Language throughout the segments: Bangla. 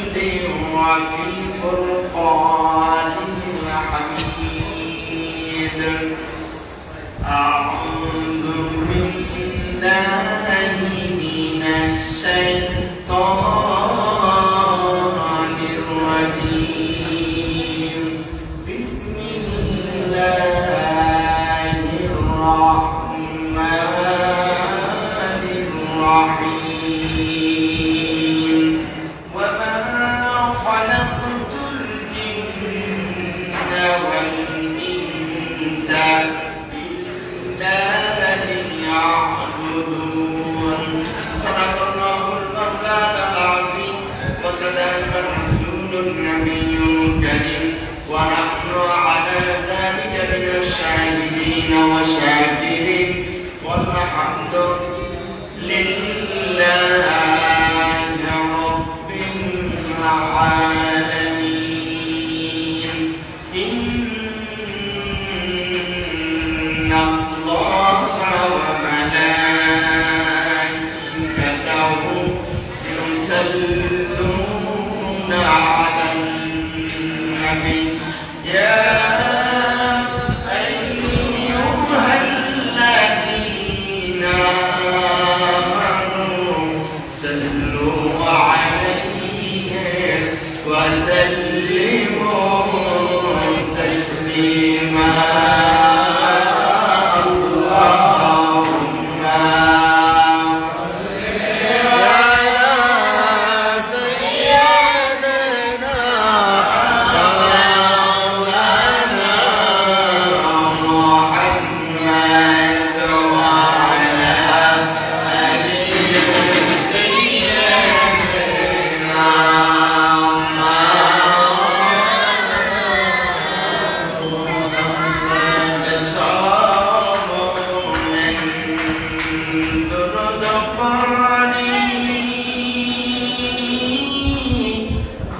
وفي الحميد أعوذ بالله من الشيطان cuando le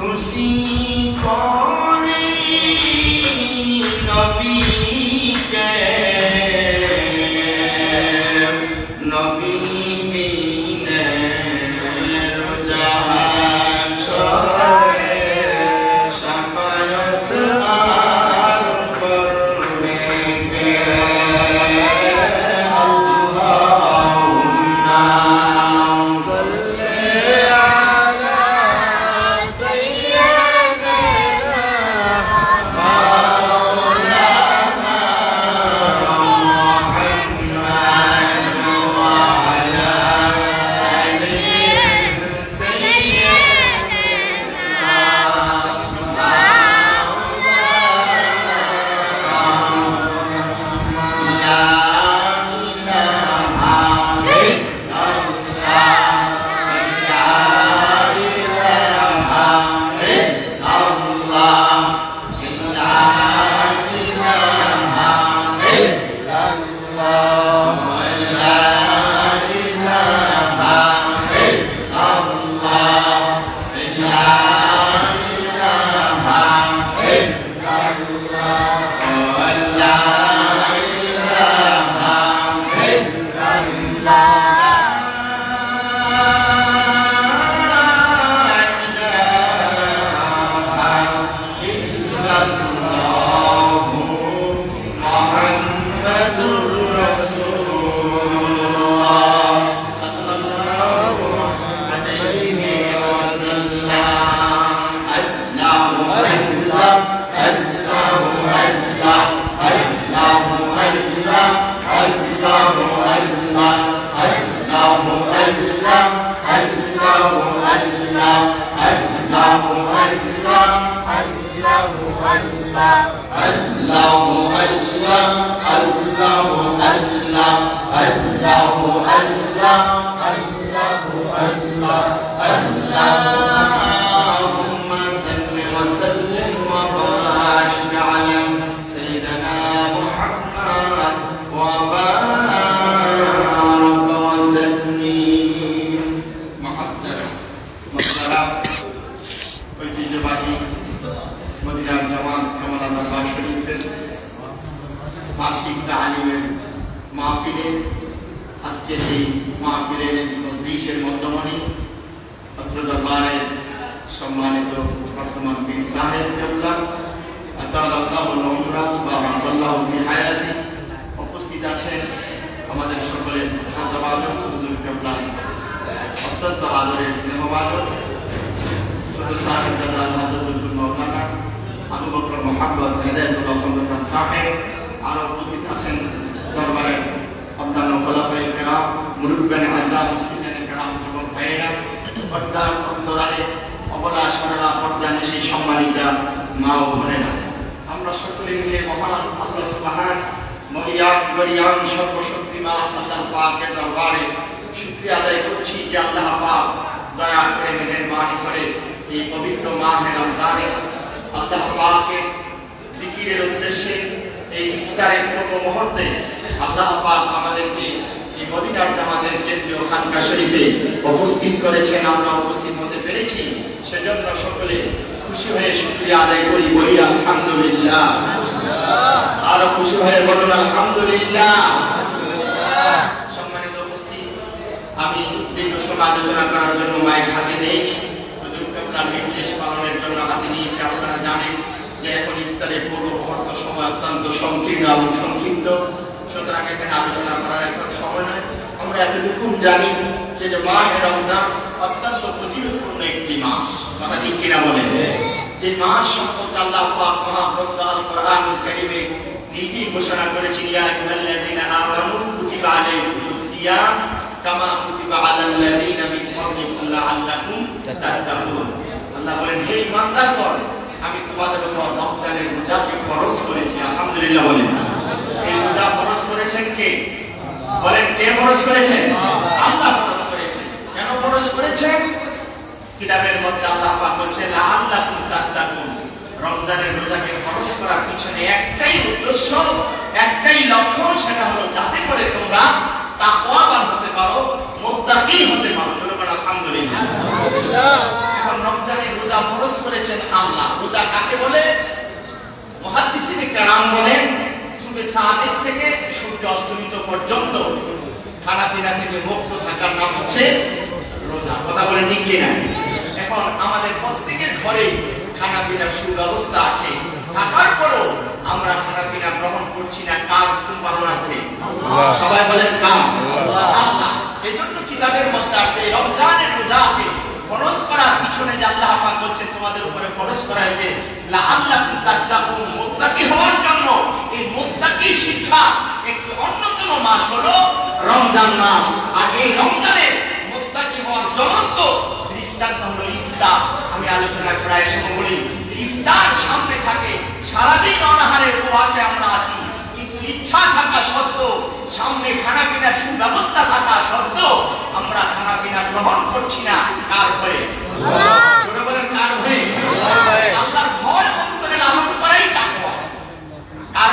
com দরবারে সম্মানিত বর্তমান বীর সাহেব কেবলা উপস্থিত আছেন আমাদের সকলের শ্রদ্ধাভাজন আদরের স্নেহভাজন সুর সাহেব উপস্থিত আছেন দরবারে অন্যান্য ফলাফল কেরা আজাদ পর্দার অন্তরালে অবলা সরলা পর্দা নিশি সম্মানিতা মা ও বোনেরা। আমরা সকলে মিলে মহান আল্লাহ সুবহান মহিয়ান গরিয়ান সর্বশক্তিমান আল্লাহ পাকের দরবারে শুকরিয়া আদায় করছি যে আল্লাহ পাক দয়া করে মেহেরবানি করে এই পবিত্র মাহে রমজানে আল্লাহ পাকের জিকিরের উদ্দেশ্যে এই ইফতারের পূর্ব মুহূর্তে আল্লাহ পাক আমাদেরকে মদিনার জামাতের কেন্দ্রীয় খানকা শরীফে উপস্থিত করেছেন, আমরা উপস্থিত হতে পেরেছি। সেজন্য সকলে খুশি হয়ে শুক্রিয়া আদায় করি, বলি আলহামদুলিল্লাহ। আরও খুশি হয়ে বলুন, আলহামদুলিল্লাহ। সম্মানিত উপস্থিত, আমি দীর্ঘ সময় আলোচনা করার জন্য মাইক হাতে নেইনি। নির্দেশ পালনের জন্য হাতে নিয়েছি, আপনারা জানেন যে এখন ইফতারের পূর্ব মুহূর্ত সময় অত্যন্ত সংকীর্ণ এবং সংক্ষিপ্ত। সুতরাং এখানে আলোচনা করার এখন সময় নয় আমরা এতটুকু জানি যে মাহে রমজান অত্যন্ত ফজিলতপূর্ণ একটি মাস। কথা ঠিক কিনা বলেন? যে মাস সম্পর্কে আল্লাহ পাক মহাগ্রন্থ আল কোরআনুল নিজেই ঘোষণা করেছেন, ইয়া আইয়ুহাল্লাযীনা আমানু কুতিবা আলাইকুমুস কামা কুতিবা আলাল লাযীনা মিন ক্বাবলিকুম লাআল্লাকুম আল্লাহ বলেন, হে ইমানদারগণ আমি তোমাদের উপর রমজানের রোজাকে ফরজ করেছি, আলহামদুলিল্লাহ বলেন। রোজা ফরজ করেছেন কে? বলেন কে ফরজ করেছেন? আল্লাহ। ফরজ করেছেন। কেন ফরজ করেছেন? কিতাবের মধ্যে আল্লাহ পাক বলছেন লাআল্লাকুম তাত্তাকুন। রমজানের রোজাকে খরচ করার পিছনে একটাই উদ্দেশ্য একটাই লক্ষ্য সেটা হলো যাতে করে তোমরা তাকওয়াবান হতে পারো মুত্তাকি হতে পারো। বলুন আলহামদুলিল্লাহ। এখন রমজানের রোজা ফরজ করেছেন আল্লাহ। রোজা কাকে বলে? মুহাদ্দিসিনে কেরাম বলেন সুবে সাদিক থেকে সূর্য অস্তমিত পর্যন্ত খানা থেকে মুক্ত থাকার নাম হচ্ছে রোজা। কথা বলে ঠিক কিনা? এখন আমাদের প্রত্যেকের ঘরেই খানা পিনার সুব্যবস্থা আছে। থাকার পরও আমরা খানা পিনা গ্রহণ করছি না কার কোন সবাই বলেন কার? আল্লাহ। এই জন্য কিতাবের মধ্যে আছে এই রমজানের রোজাকে ফরজ করার পিছনে যে আল্লাহ পাক বলছেন তোমাদের উপরে ফরজ করা হয়েছে লাআল্লাকুম তাত্তাকুন মুত্তাকি হওয়ার জন্য এই মুত্তাকি শিক্ষা একটি অন্যতম মাস হলো রমজান মাস। আর এই রমজানের মুত্তাকি হওয়ার জ্বলন্ত দৃষ্টান্ত হলো ইফতার। আমি আলোচনা প্রায় সময় বলি ইফতার সামনে থাকে সারাদিন অনাহারে উপবাসে আমরা আছি। কিন্তু ইচ্ছা থাকা সত্ত্বেও সামনে খানা পিনার সুব্যবস্থা থাকা সত্ত্বেও আমরা খানা পিনা গ্রহণ করছি না। কার ছোট বলেন কার ভয়ে আল্লাহর ভয় অন্তরে লালন করাই তাকওয়া কার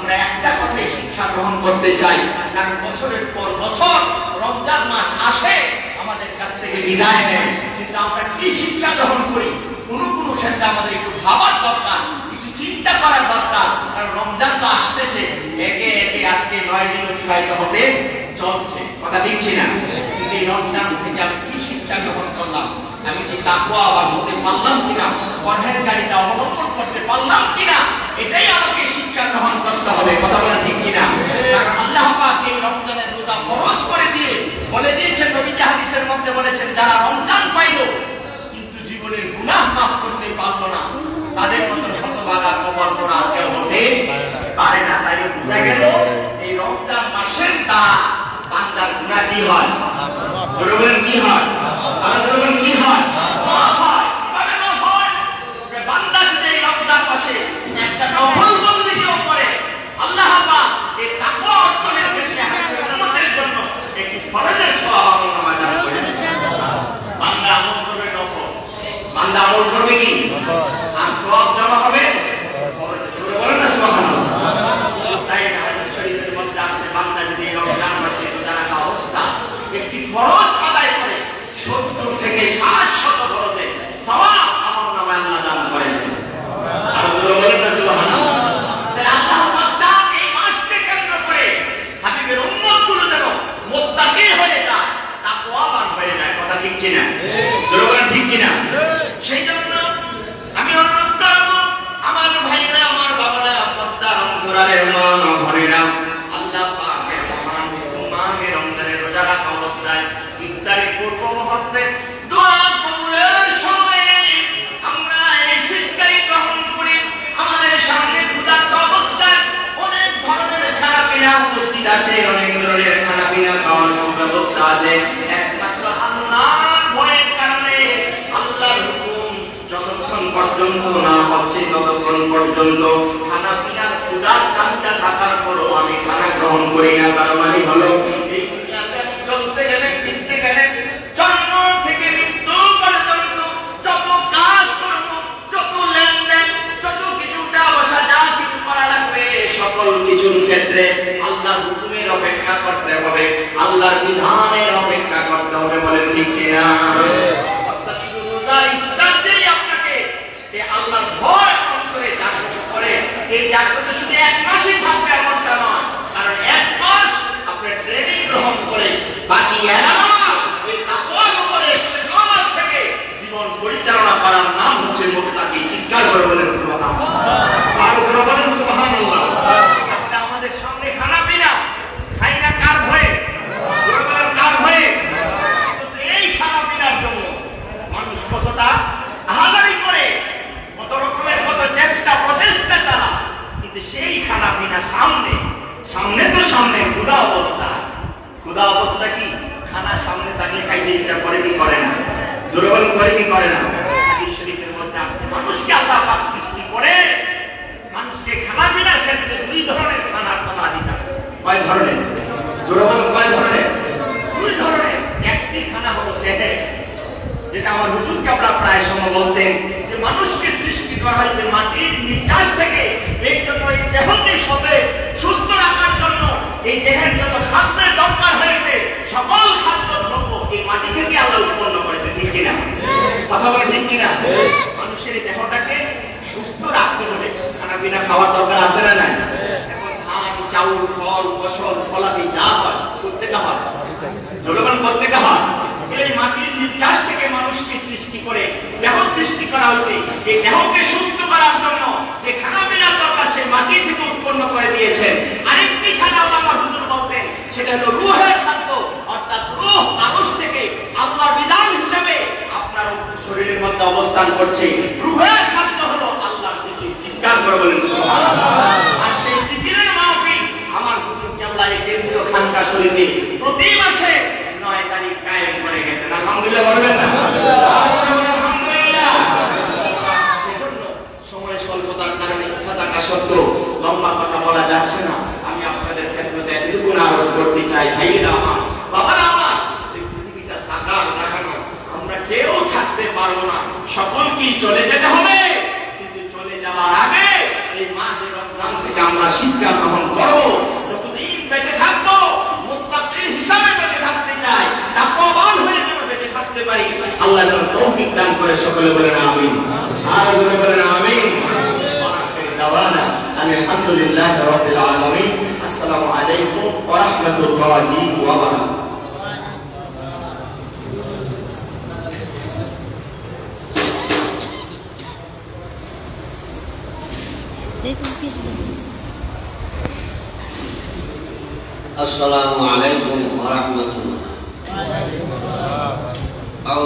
আমরা একটা কথাই শিক্ষা গ্রহণ করতে চাই। কারণ বছরের পর বছর, রমজান মাস আসে, আমাদের কাছ থেকে বিদায় নেয়। কিন্তু আমরা কি শিক্ষা গ্রহণ করি? কোনো কোনো ক্ষেত্রে আমাদের একটু ভাবার দরকার, একটু চিন্তা করার দরকার। কারণ রমজান তো আসতেছে, একে একে আজকে নয় দিন অতিবাহিত হতে চলছে। কথা দেখছি না কিন্তু এই রমজান থেকে আমি কি শিক্ষা গ্রহণ করলাম আমি কি তাকুয়া আবার হতে পারলাম কিনা, পরহের গাড়িটা অবলম্বন করতে পারলাম কিনা, এটাই আমাকে শিক্ষা গ্রহণ করতে হবে, কথা বলা ঠিক কিনা? কারণ আল্লাহ পাক এই রমজানের রোজা ফরজ করে দিয়ে বলে দিয়েছেন নবী হাদিসের মধ্যে বলেছেন, যারা রমজান পাইলো, কিন্তু জীবনের গুনাহ মাফ করতে পারল না, তাদের মতো শতভাগা কবর করা কেউ হতে পারে না। তাই বোঝা গেল, এই রমজান মাসের দ্বারা কি হয়? হয়? কি হয়? তাকওয়া হয়ে যায়, কথা ঠিক কিনা? জোরগান ঠিক কিনা? সেই জন্য আমি অনুরোধ করব, আমার ভাইরা, আমার বাবারা পদ্মা রংধরা আছে, অনেক ধরনের খানা পিনা খাওয়ার সুব্যবস্থা আছে। একমাত্র আল্লাহ ভয়ের কারণে আল্লাহর হুকুম যতক্ষণ পর্যন্ত না হচ্ছে, ততক্ষণ পর্যন্ত খানা পিনার ক্ষুদার চাহিদা থাকার পরও আমি খানা গ্রহণ করি না। তার মানে হলো আল্লাহর বিধানের অপেক্ষা করতে হবে বলে ঠিক ভয় অন্তরে জাগ্রত করে, এই জাগ্রত শুধু এক মাসই থাকবে এমনটা নয়, কারণ এক মাস আপনার ট্রেনিং গ্রহণ করে বাকি এগারো মাস ওই তাকওয়ার উপরে ইস্তেকামাত থেকে জীবন পরিচালনা করার নাম হচ্ছে মুত্তাকি চিৎকার করে বলেন সুবহানাল্লাহ আর করে বলেন সুবহানাল্লাহ তাহলে আমাদের সামনে খানা পিনা খাই না কার ভয়ে জোরে বলেন কার ভয়ে অথচ এই খানা পিনার জন্য মানুষ কতটা আহাদারি করে কত রকমের কত চেষ্টা প্রচেষ্টা চালা কিন্তু সেই খানা পিনা সামনে সামনে তো সামনে ক্ষুধা অবস্থা ক্ষুধা অবস্থা কি খানা সামনে থাকলে খাইতে ইচ্ছা করে কি করে না জোরে বলেন করে করে না? হাদিস মধ্যে আছে মানুষকে আল্লাহ পাক সৃষ্টি করে, মানুষকে খানা পিনার ক্ষেত্রে দুই ধরনের খানার কথা দিতে কয় ধরনের? জোরে বলেন কয় ধরনের? দুই ধরনের। একটি খানা হলো দেহে, যেটা আমার হুজুর কাবলা প্রায় সময় বলতেন যে মানুষকে সৃষ্টি করা হয়েছে মাটির নির্যাস থেকে। এই জন্য এই দেহকে সতেজ, সুস্থ রাখার জন্য এই দেহের যত খাদ্যের দরকার হয়েছে, সকল খাদ্য দ্রব্য এই মাটি থেকে আল্লাহ উৎপন্ন করেছে ঠিক কিনা কথা বলে ঠিক কিনা মানুষের এই দেহটাকে সুস্থ রাখতে হলে খানা পিনা খাওয়ার দরকার আছে না নাই? এখন ধান চাউল, ফল, ফসল, ফলাদি যা হয় প্রত্যেকটা হয়। প্রত্যেকটা হয়। এই মাটির নির্যাস থেকে মানুষকে সৃষ্টি করে দেহ সৃষ্টি করা হয়েছে। এই দেহকে সুস্থ করার জন্য যে খানা দরকার মাটি থেকে উৎপন্ন করে দিয়েছেন আরেকটি খানা আমার হুজুর বলতেন, সেটা হলো রুহের খাদ্য। অর্থাৎ রুহ মানুষ থেকে আল্লাহর বিধান হিসেবে আপনার শরীরের মধ্যে অবস্থান করছে। কেন্দ্রীয় শরীফে প্রতি মাসে নয় তারিখ কায়েম করে গেছেন। আলহামদুলিল্লাহ বলবেন না? থাকতে পারব না। সকলকেই চলে যেতে হবে। কিন্তু চলে যাওয়ার আগে এই মাহে রমজান থেকে আমরা শিক্ষা গ্রহণ করব। যতদিন বেঁচে থাকব বেঁচে থাকতে পারি আল্লাহ যেন তৌফিক দান করে সকলে বলেন আমিন আর জোরে বলেন আমিন وآخر دعوانا أن الحمد لله رب العالمين السلام عليكم ورحمة الله